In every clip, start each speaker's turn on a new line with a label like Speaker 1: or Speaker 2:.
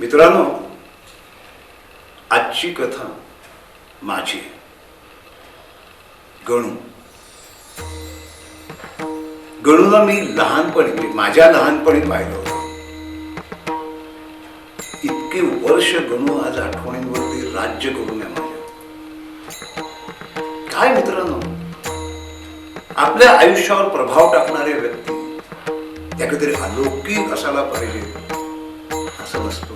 Speaker 1: मित्रांनो आजची कथा माझी गणू. गणूला मी लहानपणी माझ्या लहानपणी पाहिलं होतं. इतके वर्ष गणू आज आठवणींवरती राज्य करून आहे माझ्या. काय मित्रांनो आपल्या आयुष्यावर प्रभाव टाकणारे व्यक्ती त्या काहीतरी अलौकिक असायला पाहिजे असं नसतं.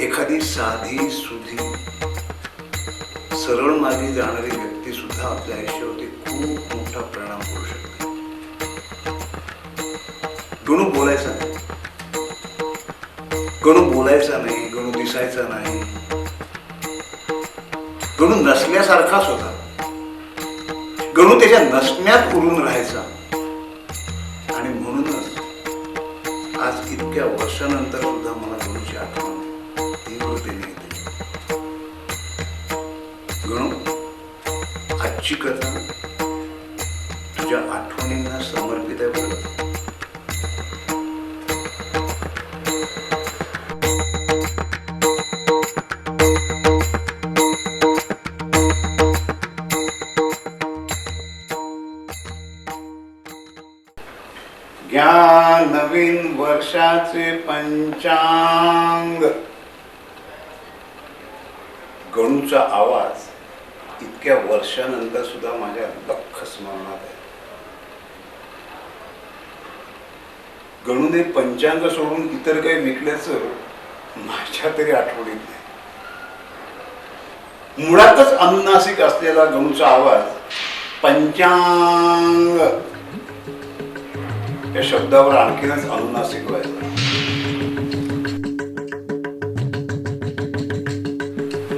Speaker 1: एखादी साधी सुधी सरळ मागे जाणारी व्यक्ती सुद्धा आपल्या आयुष्यावरती खूप मोठा परिणाम करू शकते. गणू बोलायचा नाही. गणू बोलायचा नाही गणू दिसायचा नाही. गणू नसल्यासारखाच होता गणू त्याच्या नसण्यात उरून राहायचा. आणि म्हणूनच आज इतक्या वर्षानंतर सुद्धा मला गणूची आठवण आजची कथा तुझ्या आठवणींना समर्पित आहे बरं नवीन वर्षाचे पंचांग. गणूचा आवाज. इतक्या वर्षानंतर सुद्धा माझ्या लख स्मरणात आहे. गणूने पंचांग सोडून इतर काही विकल्याचं माझ्या तरी आठवणीत नाही. मुळातच अनुनासिक असलेला गणूचा आवाज पंचांग या शब्दावर आणखीनच अनुनासिक व्हायचा.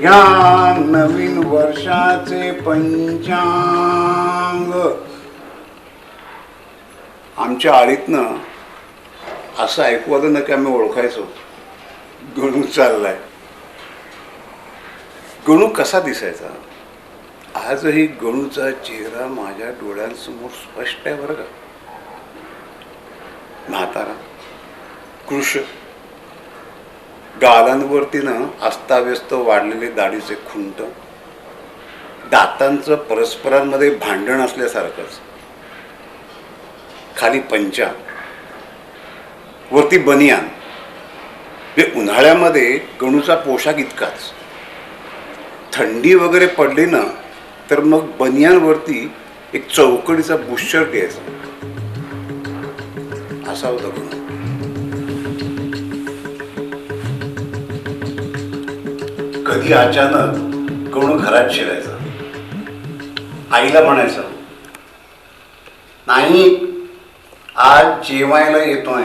Speaker 1: या नवीन वर्षाचे पंचांग. आमच्या आळीतनं असं ऐकू आलं ना की आम्ही ओळखायचो. गणू चाललाय. गणू कसा दिसायचा? आजही गणूचा चेहरा माझ्या डोळ्यांसमोर स्पष्ट आहे बरं का? म्हातारा कृष गालांवरतीनं अस्ताव्यस्त वाढलेले दाढीचे खुंट दातांचं परस्परांमध्ये भांडण असल्यासारखंच. खाली पंचा वरती बनियान. ते उन्हाळ्यामध्ये गणूचा पोशाख इतकाच. थंडी वगैरे पडली ना तर मग बनियानवरती एक चौकडीचा बुशर्ट घ्यायचा. असा होता गणू. कधी अचानक कोण घरात शिरायचं? आईला म्हणायचं नाही आज जेवायला येतोय.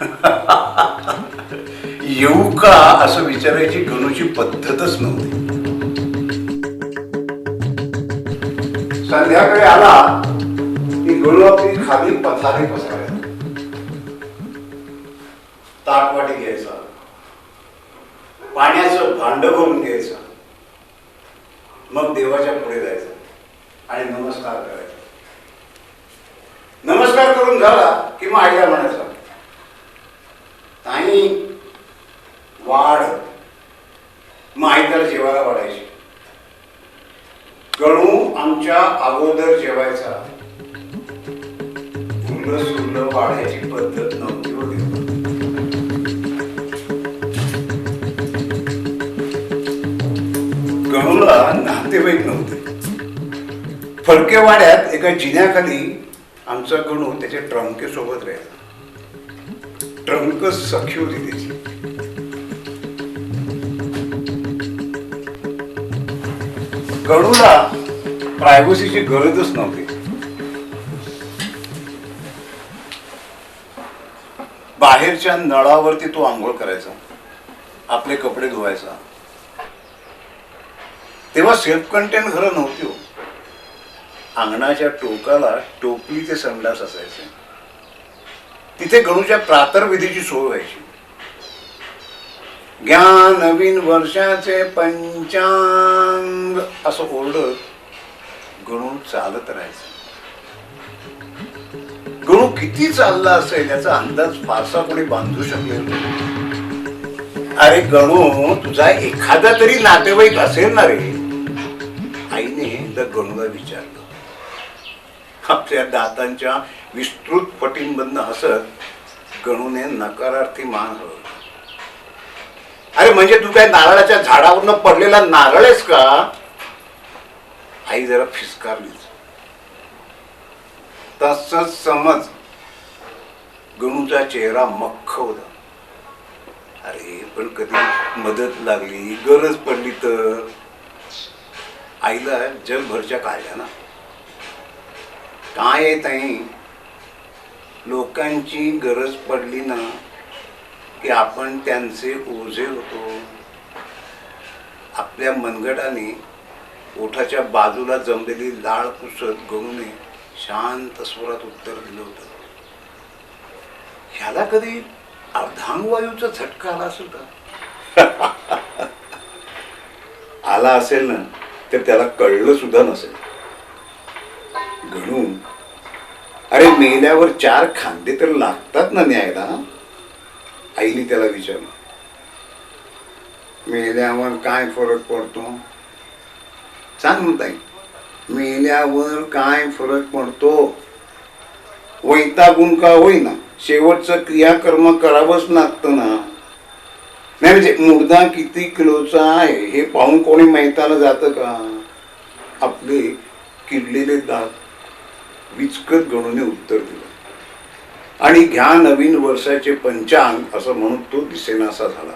Speaker 1: येऊ का असं विचारायची गणूची पद्धतच नव्हती. संध्याकाळी आला की गणू आपली खाली पथारी पसरायचा ताटवाटी घ्यायचा. भांड करून घ्यायचं. मग देवाच्या पुढे जायचं. आणि नमस्कार करायचा. नमस्कार करून झाला की मग आईला म्हणायचं ताई वाढ. मग आई त्याला जेवायला वाढायची. गणू आमच्या अगोदर जेवायचा. फुलं सुलं वाढायची पद्धत नव्हती. गणूला नातेवाईक नव्हते. फडकेवाड्यात एका जिन्याखाली आमचा गणू त्याच्या ट्रंकेसोबत सोबत ट्रंक सखी होती त्याची. गणूला प्रायव्हसीची गरजच नव्हती. बाहेरच्या नळावरती तो आंघोळ करायचा. आपले कपडे धुवायचा. तेव्हा सेल्फ कंटेन घरं नव्हती हो. अंगणाच्या टोकाला टोपली ते संडास असायचे. तिथे गणूच्या प्रातर्विधीची सोय व्हायची. ग्या नवीन वर्षाचे पंचांग असं ओरडत गणू चालत राहायचं. गणू किती चालला असेल याचा अंदाज फारसा कोणी बांधू शकले अरे गणू तुझा एखादा तरी नातेवाईक असेल ना रे. आईने गणूला विचारलं. आपल्या दातांच्या विस्तृत पटींबंद हसत गणूने नकारार्थी मान हलवला. अरे म्हणजे तू काय नारळाच्या झाडावरनं पडलेला नारळ आहेस का? आई जरा फिसकारलीच. तसच समज गणूचा चेहरा मख्ख होता. अरे पण कधी मदत लागली गरज पडली तर? आईला जगभरच्या काढल्या ना काय आहे लोकांची गरज पडली ना की आपण त्यांचे ओझे होतो. आपल्या मनगटाने ओठाच्या बाजूला जमलेली लाळ पुसत गणूने शांत स्वरात उत्तर दिलं होतं. ह्याला कधी अर्धांगवायूचा झटका आला असेल का? आला असेल ना. तर त्याला कळलं सुद्धा नसेल. म्हणून अरे मेल्यावर चार खांदे तर लागतात ना न्यायला? आईने त्याला विचारलं. मेल्यावर काय फरक पडतो? सांग ताई. मेल्यावर काय फरक पडतो? वैतागून का होईना? शेवटचं क्रियाकर्म करावंच लागतं ना. नाही म्हणजे मुर्दा किती किलोचा आहे हे पाहून कोणी मैताला जातं का? आपले किडलेले दात विचकत गणूने उत्तर दिलं. आणि घ्या नवीन वर्षाचे पंचांग असं म्हणून तो दिसेनासा झाला.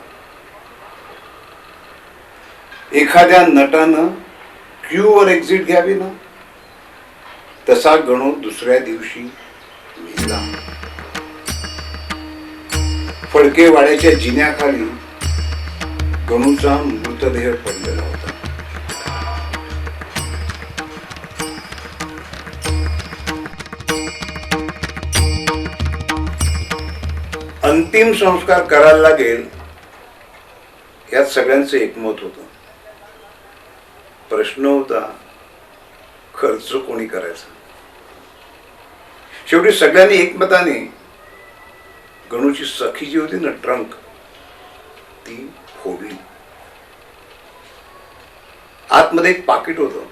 Speaker 1: एखाद्या नटानं क्यूवर एक्झिट घ्यावी ना? तसा गणू दुसऱ्या दिवशी मेला. फडकेवाड्याच्या जिन्याखाली गणूचा मृतदेह पडलेला होता. अंतिम संस्कार करायला लागेल यात सगळ्यांचं एकमत होत. प्रश्न होता खर्च कोणी करायचा? शेवटी सगळ्यांनी एकमताने गणूची सखी जी होती ना ट्रंक ती फोडली. आतमध्ये एक पाकिट होतं.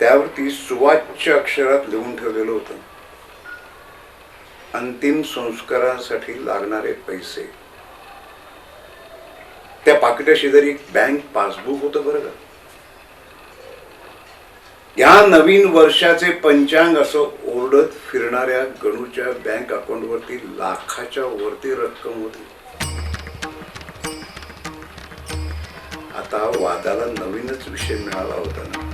Speaker 1: त्यावरती सुवाच्य अक्षरात लिहून ठेवलेलं होतं. अंतिम संस्कारासाठी लागणारे पैसे. त्या पाकिटा शेजारी एक बँक पासबुक होतं बरं का. या नवीन वर्षाचे पंचांग असं ओरडत फिरणाऱ्या गणूच्या बँक अकाउंटवरती लाखाच्या वरती रक्कम होती. आता वादाला नवीनच विषय मिळाला होता ना.